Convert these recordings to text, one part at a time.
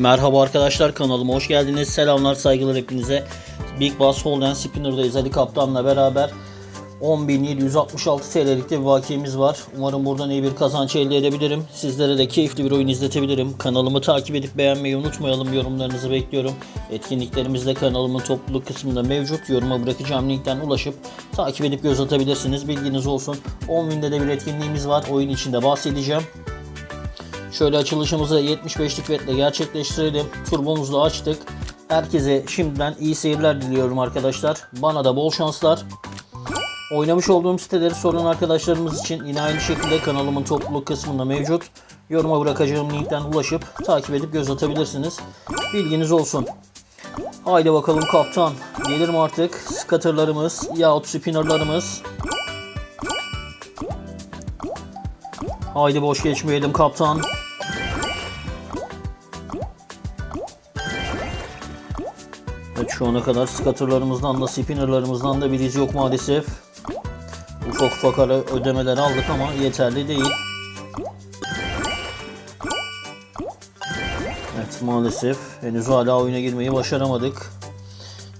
Merhaba arkadaşlar kanalıma hoş geldiniz. Selamlar saygılar hepinize. Big Bass Holden Spinner'dayız Ali Kaptan'la beraber. 10.766 TL'lik de bir vakiyemiz var. Umarım buradan iyi bir kazanç elde edebilirim. Sizlere de keyifli bir oyun izletebilirim. Kanalımı takip edip beğenmeyi unutmayalım. Yorumlarınızı bekliyorum. Etkinliklerimiz de kanalımın topluluk kısmında mevcut. Yoruma bırakacağım linkten ulaşıp takip edip göz atabilirsiniz. Bilginiz olsun. 10.000'de de bir etkinliğimiz var. Oyun içinde bahsedeceğim. Şöyle açılışımızı 75'lik vetle gerçekleştirelim. Turbomuzu açtık. Herkese şimdiden iyi seyirler diliyorum arkadaşlar. Bana da bol şanslar. Oynamış olduğum siteleri soran arkadaşlarımız için yine aynı şekilde kanalımın topluluk kısmında mevcut. Yoruma bırakacağım linkten ulaşıp takip edip göz atabilirsiniz. Bilginiz olsun. Haydi bakalım kaptan. Gelir mi artık scatterlarımız yahut spinnerlarımız? Haydi boş geçmeyelim kaptan. Şu ana kadar scatterlarımızdan da spinnerlarımızdan da bir iz yok maalesef. Ufak ufak ara ödemeler aldık ama yeterli değil. Evet maalesef henüz hala oyuna girmeyi başaramadık.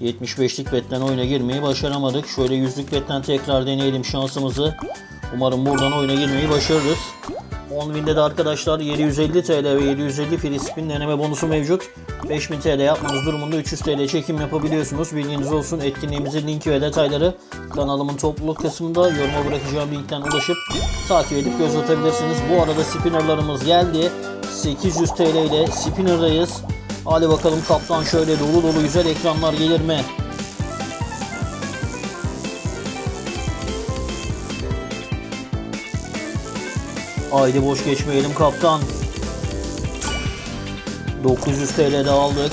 75'lik betten oyuna girmeyi başaramadık. Şöyle yüzlük betten tekrar deneyelim şansımızı. Umarım buradan oyuna girmeyi başarırız. 10.000'de de arkadaşlar 750 TL ve 750 free spin deneme bonusu mevcut. 5000 TL yapmanız durumunda 300 TL çekim yapabiliyorsunuz. Bilginiz olsun etkinliğimizin linki ve detayları kanalımın topluluk kısmında yoruma bırakacağım linkten ulaşıp takip edip göz atabilirsiniz. Bu arada spinnerlarımız geldi. 800 TL ile spinner'dayız. Hadi bakalım kaptan şöyle dolu dolu güzel ekranlar gelir mi? Haydi boş geçmeyelim kaptan. 900 TL de aldık.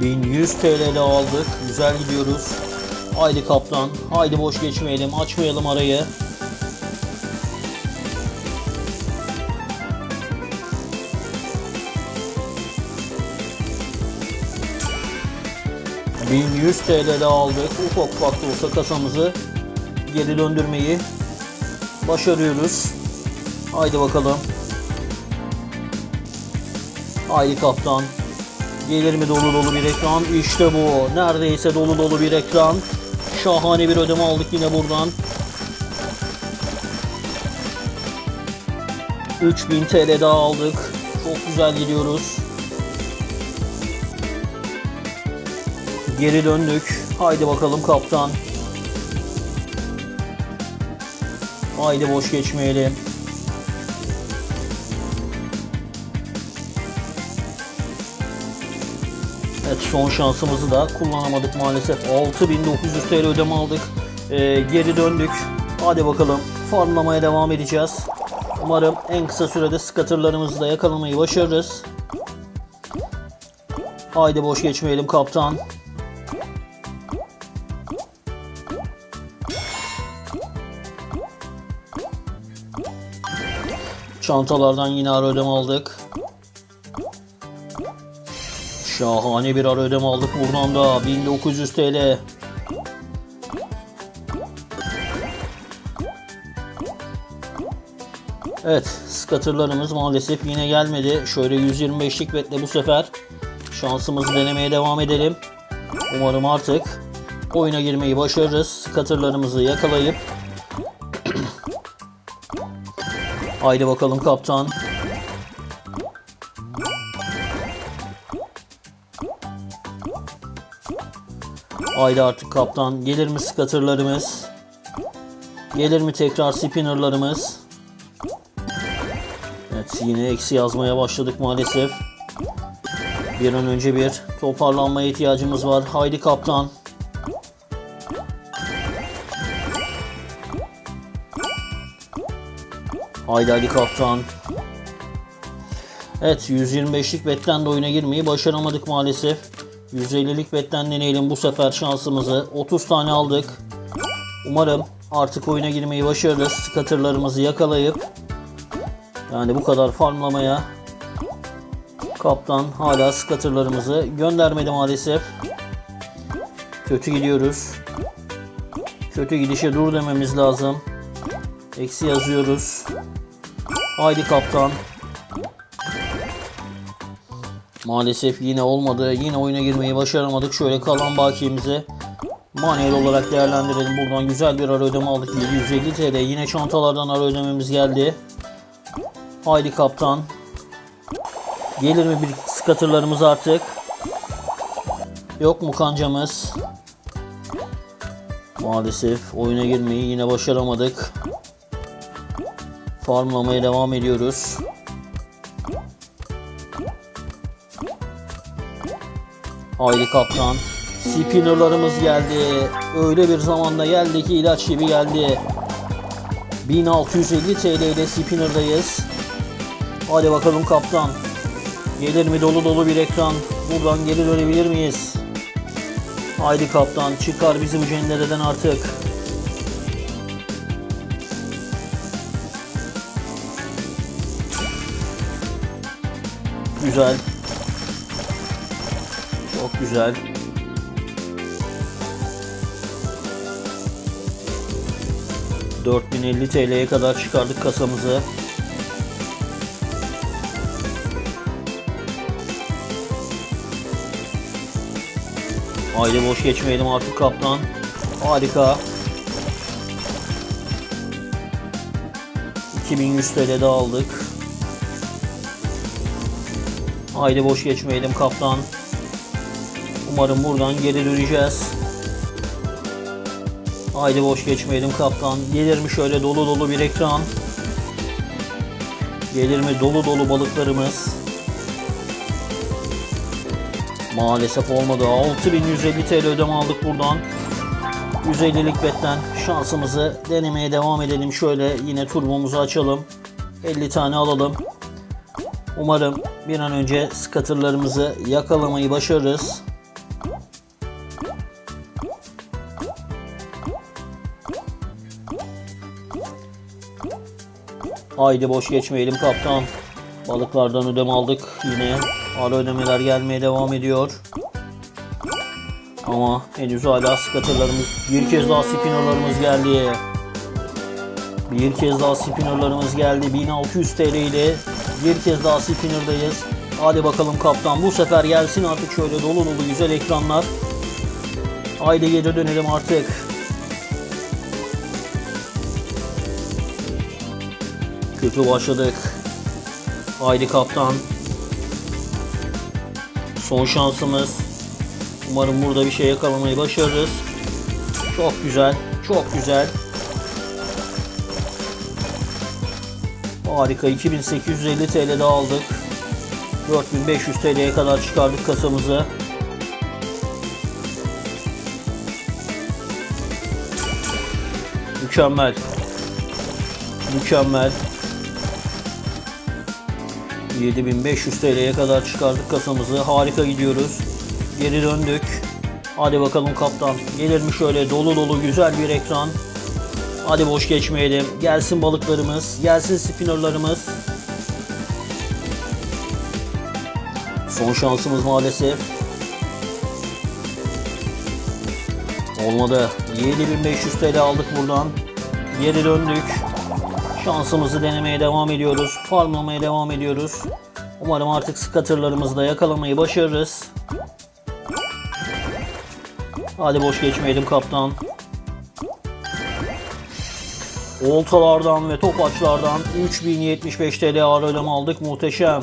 ...1100 TL de aldık. Güzel gidiyoruz. Haydi kaptan. Haydi boş geçmeyelim. Açmayalım arayı. ...1100 TL'de aldık. Ufak ufak da olsa kasamızı geri döndürmeyi başarıyoruz. Haydi bakalım. Haydi kaptan. Gelir mi dolu dolu bir ekran? İşte bu. Neredeyse dolu dolu bir ekran. Şahane bir ödeme aldık yine buradan. 3000 TL daha aldık. Çok güzel gidiyoruz. Geri döndük. Haydi bakalım kaptan. Haydi boş geçmeyelim. Evet son şansımızı da kullanamadık maalesef. 6900 TL ödeme aldık. Ee, geri döndük. Hadi bakalım farmlamaya devam edeceğiz. Umarım en kısa sürede scatterlarımızı da yakalamayı başarırız. Haydi boş geçmeyelim kaptan. Çantalardan yine ara ödeme aldık. Şahane bir ara ödeme aldık buradan da 1900 TL. Evet, scatterlarımız maalesef yine gelmedi. Şöyle 125'lik betle bu sefer şansımızı denemeye devam edelim. Umarım artık oyuna girmeyi başarırız. Scatterlarımızı yakalayıp Haydi bakalım kaptan. Haydi artık kaptan. Gelir mi scatterlarımız? Gelir mi tekrar spinnerlarımız? Evet yine eksi yazmaya başladık maalesef. Bir an önce bir toparlanmaya ihtiyacımız var. Haydi kaptan. Haydi Ali Kaptan. Evet 125'lik betten de oyuna girmeyi başaramadık maalesef. 150'lik betten deneyelim bu sefer şansımızı. 30 tane aldık. Umarım artık oyuna girmeyi başarırız. Scatterlarımızı yakalayıp yani bu kadar farmlamaya kaptan hala scatterlarımızı göndermedi maalesef. Kötü gidiyoruz. Kötü gidişe dur dememiz lazım. Eksi yazıyoruz. Haydi kaptan. Maalesef yine olmadı. Yine oyuna girmeyi başaramadık. Şöyle kalan bakiyemizi manuel olarak değerlendirelim. Buradan güzel bir ara ödeme aldık. 750 TL. Yine çantalardan ara ödememiz geldi. Haydi kaptan. Gelir mi bir skatırlarımız artık? Yok mu kancamız? Maalesef oyuna girmeyi yine başaramadık. Farmlamaya devam ediyoruz. Haydi kaptan. Spinnerlarımız geldi. Öyle bir zamanda geldi ki ilaç gibi geldi. 1650 TL ile spinner'dayız. Hadi bakalım kaptan. Gelir mi dolu dolu bir ekran? Buradan geri dönebilir miyiz? Haydi kaptan çıkar bizi bu cendereden artık. Güzel. Çok güzel. ...4050 TL'ye kadar çıkardık kasamızı. Haydi boş geçmeyelim artık kaptan. Harika. 2100 TL de aldık. Haydi boş geçmeyelim kaptan. Umarım buradan geri döneceğiz. Haydi boş geçmeyelim kaptan. Gelir mi şöyle dolu dolu bir ekran? Gelir mi dolu dolu balıklarımız? Maalesef olmadı. 6150 TL ödeme aldık buradan. 150'lik betten şansımızı denemeye devam edelim. Şöyle yine turbomuzu açalım. 50 tane alalım. Umarım bir an önce skatırlarımızı yakalamayı başarırız. Haydi boş geçmeyelim kaptan. Balıklardan ödeme aldık yine. Ara ödemeler gelmeye devam ediyor. Ama henüz hala skatırlarımız bir kez daha spinnerlarımız geldi. Bir kez daha spinnerlarımız geldi. 1600 TL ile bir kez daha spinner'dayız. Hadi bakalım kaptan bu sefer gelsin artık şöyle dolu dolu güzel ekranlar. Haydi geri dönelim artık. Kötü başladık. Haydi kaptan. Son şansımız. Umarım burada bir şey yakalamayı başarırız. Çok güzel. Çok güzel. Harika. 2850 TL de aldık. 4500 TL'ye kadar çıkardık kasamızı. Mükemmel. Mükemmel. 7500 TL'ye kadar çıkardık kasamızı. Harika gidiyoruz. Geri döndük. Hadi bakalım kaptan. Gelir mi şöyle dolu dolu güzel bir ekran. Hadi boş geçmeyelim. Gelsin balıklarımız. Gelsin spinnerlarımız. Son şansımız maalesef. Olmadı. 7500 TL aldık buradan. Geri döndük. Şansımızı denemeye devam ediyoruz. Farmlamaya devam ediyoruz. Umarım artık skatırlarımızı da yakalamayı başarırız. Hadi boş geçmeyelim kaptan. Oltalardan ve topaçlardan 3075 TL ağır ödeme aldık. Muhteşem.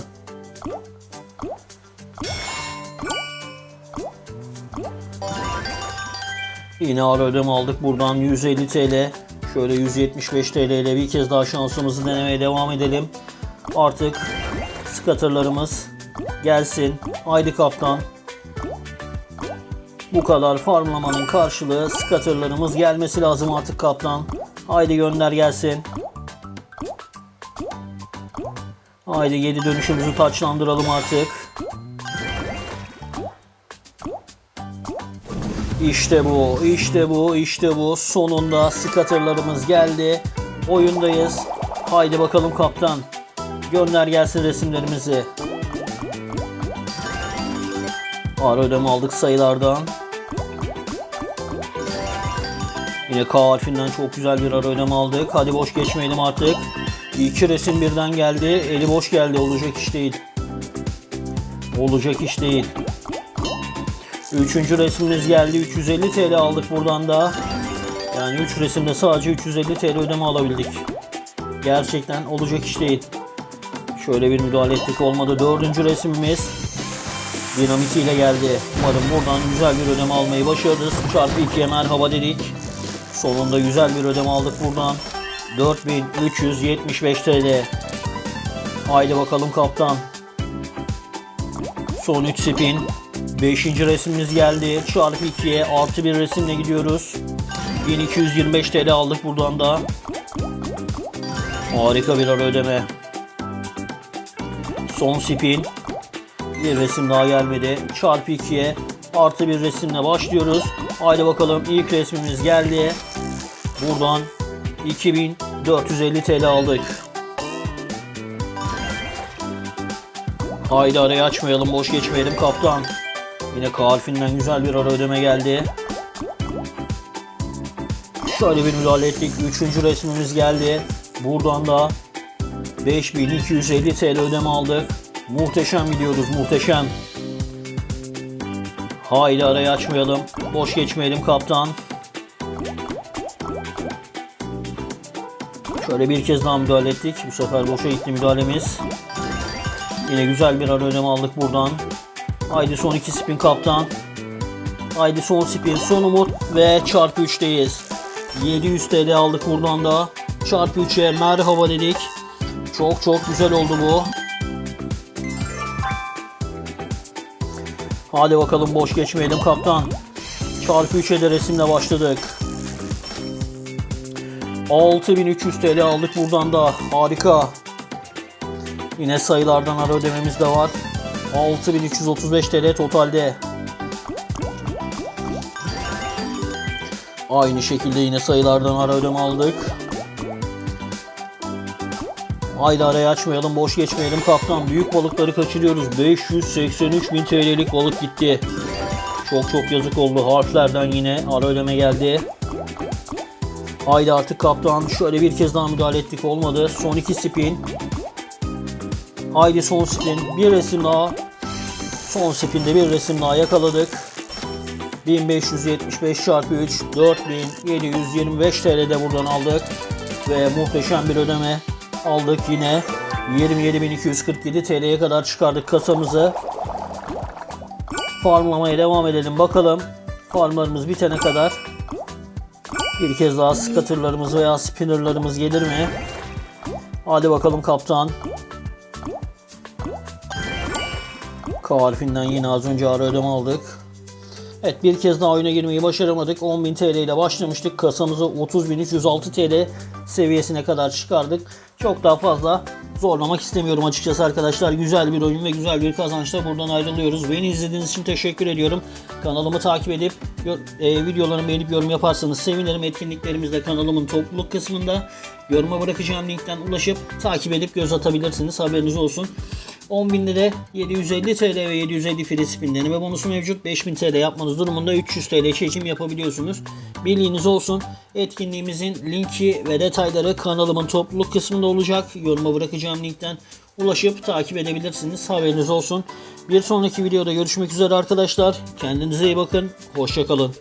Yine ağır ödeme aldık. Buradan 150 TL. Şöyle 175 TL ile bir kez daha şansımızı denemeye devam edelim. Artık skatırlarımız gelsin. Haydi kaptan. Bu kadar farmlamanın karşılığı skatırlarımız gelmesi lazım artık kaptan. Haydi gönder gelsin. Haydi geri dönüşümüzü taçlandıralım artık. İşte bu, işte bu, işte bu. Sonunda skatırlarımız geldi. Oyundayız. Haydi bakalım kaptan. Gönder gelsin resimlerimizi. Ağır ödeme aldık sayılardan. Yine K harfinden çok güzel bir ara ödeme aldık. Hadi boş geçmeyelim artık. İki resim birden geldi. Eli boş geldi. Olacak iş değil. Olacak iş değil. Üçüncü resmimiz geldi. 350 TL aldık buradan da. Yani 3 resimde sadece 350 TL ödeme alabildik. Gerçekten olacak iş değil. Şöyle bir müdahale ettik olmadı. Dördüncü resmimiz dinamitiyle geldi. Umarım buradan güzel bir ödeme almayı başarırız. Çarpı 2'ye merhaba dedik. Sonunda güzel bir ödeme aldık buradan. 4375 TL. Haydi bakalım kaptan. Son 3 spin. 5. resmimiz geldi. Çarpı 2'ye artı bir resimle gidiyoruz. 1225 TL aldık buradan da. Harika bir ara ödeme. Son spin. Bir resim daha gelmedi. Çarpı 2'ye artı bir resimle başlıyoruz. Haydi bakalım ilk resmimiz geldi. Buradan 2450 TL aldık. Haydi arayı açmayalım, boş geçmeyelim kaptan. Yine K harfinden güzel bir ara ödeme geldi. Şöyle bir müdahale ettik. Üçüncü resmimiz geldi. Buradan da 5250 TL ödeme aldık. Muhteşem gidiyoruz, muhteşem. Haydi arayı açmayalım. Boş geçmeyelim kaptan. Şöyle bir kez daha müdahale ettik. Bu sefer boşa gitti müdahalemiz. Yine güzel bir ara ödeme aldık buradan. Haydi son iki spin kaptan. Haydi son spin, son umut ve çarpı 3'teyiz. 700 TL aldık buradan da. Çarpı 3'e merhaba dedik. Çok çok güzel oldu bu. Hadi bakalım boş geçmeyelim kaptan. Çarpı 3'e de resimle başladık. 6300 TL aldık buradan da. Harika. Yine sayılardan ara ödememiz de var. 6335 TL totalde. Aynı şekilde yine sayılardan ara ödeme aldık. Haydi arayı açmayalım, boş geçmeyelim kaptan. Büyük balıkları kaçırıyoruz. 583 bin TL'lik balık gitti. Çok çok yazık oldu. Harflerden yine ara ödeme geldi. Haydi artık kaptan. Şöyle bir kez daha müdahale ettik. Olmadı. Son iki spin. Haydi son spin. Bir resim daha. Son spinde bir resim daha yakaladık. 1575 çarpı 3 4725 TL de buradan aldık. Ve muhteşem bir ödeme aldık yine. 27247 TL'ye kadar çıkardık kasamızı. Farmlamaya devam edelim bakalım. Farmlarımız bitene kadar bir kez daha scatterlarımız veya spinnerlarımız gelir mi? Hadi bakalım kaptan. K yine az önce ara ödeme aldık. Evet bir kez daha oyuna girmeyi başaramadık. 10.000 TL ile başlamıştık. Kasamızı 30.306 TL seviyesine kadar çıkardık. Çok daha fazla zorlamak istemiyorum açıkçası arkadaşlar. Güzel bir oyun ve güzel bir kazançla buradan ayrılıyoruz. Beni izlediğiniz için teşekkür ediyorum. Kanalımı takip edip e, videolarımı beğenip yorum yaparsanız sevinirim. Etkinliklerimizde kanalımın topluluk kısmında yoruma bırakacağım linkten ulaşıp takip edip göz atabilirsiniz. Haberiniz olsun. 10.000'de de 750 TL ve 750 free spin deneme bonusu mevcut. 5000 TL yapmanız durumunda 300 TL çekim yapabiliyorsunuz. Bilginiz olsun. Etkinliğimizin linki ve detayları kanalımın topluluk kısmında olacak. Yoruma bırakacağım linkten ulaşıp takip edebilirsiniz. Haberiniz olsun. Bir sonraki videoda görüşmek üzere arkadaşlar. Kendinize iyi bakın. Hoşçakalın.